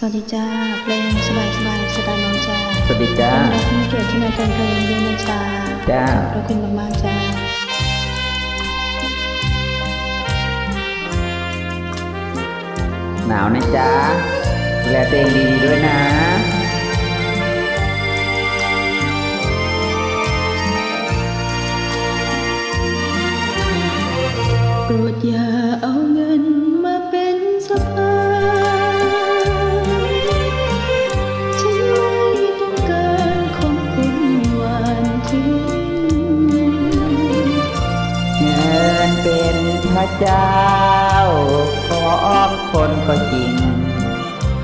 สวัสดีจ้าเพลงสบายสบายๆสไตล์น้องจ้าสวัสดีจ้าต้อนรับคุณเกียรติที่มาฟังเพลงด้วยนะจ้าจ้าขอบคุณมากๆจ้าหนาวนะจ๊ะดูแลตัวเองดีๆด้วยนะโปรดอย่าเอาเงินมาเป็นสะพาน เจ้าของคนก็จริง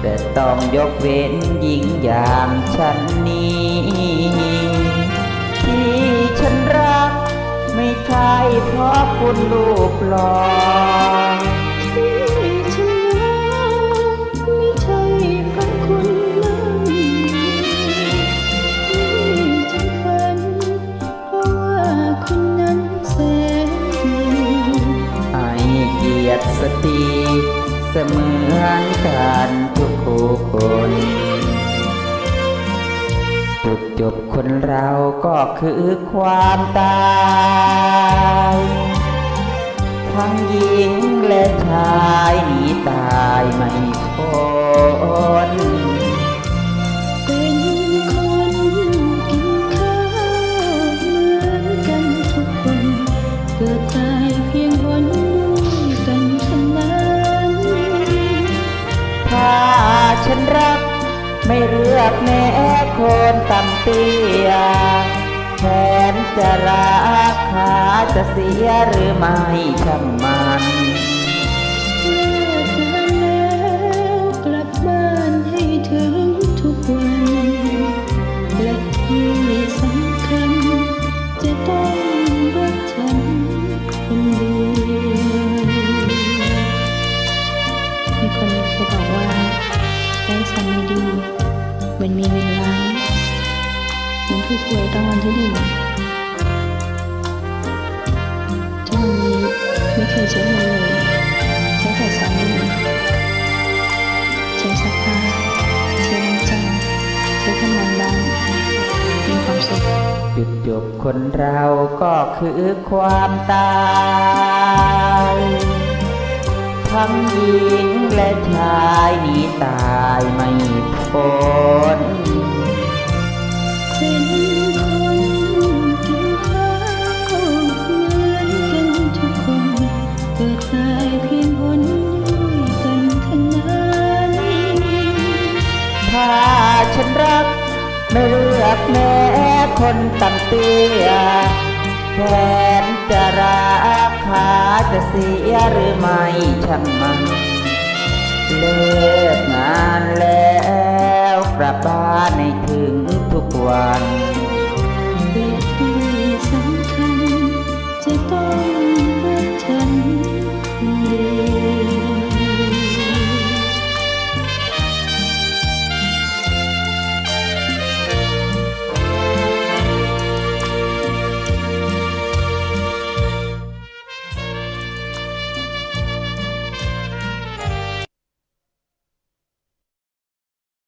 แต่ต้องยกเว้นหญิงอย่างฉันนี้ ที่ฉันรักไม่ใช่เพราะคุณรูปหล่อ เกียรติสตรีเสมือนกันทุกคนจุดจบคนเราก็คือความตายทั้งหญิงและชายหนีตายไม่พ้นเป็น ไม่เลือกแม้คนต่ำเตี้ยแขนจะรักขาจะเสียหรือไม่ช่างมัน เหมือนมีเงินล้านเหมือนผู้ป่วยต้องวันที่หนึ่งทุกวันนี้ไม่เคยใช้เงินเลยใช้แต่สามีใช้ซักผ้าใช้ล้างจใช้ทำงานบ้านมีความสุขจุดจบคนเราก็คือความตาย ทั้งหญิงและชายหนีตายไม่พ้นเป็นคนกินข้าวเหมือนกันทุกคนเกิดตายเพียงคนด้วยกันเท่านั้นถ้าฉันรักไม่เลือกแม้คนต่ำเตี้ย แขนจะรักขาจะเสียหรือไม่ช่างมัน เลิกงานแล้วกลับบ้านในถึงทุกวัน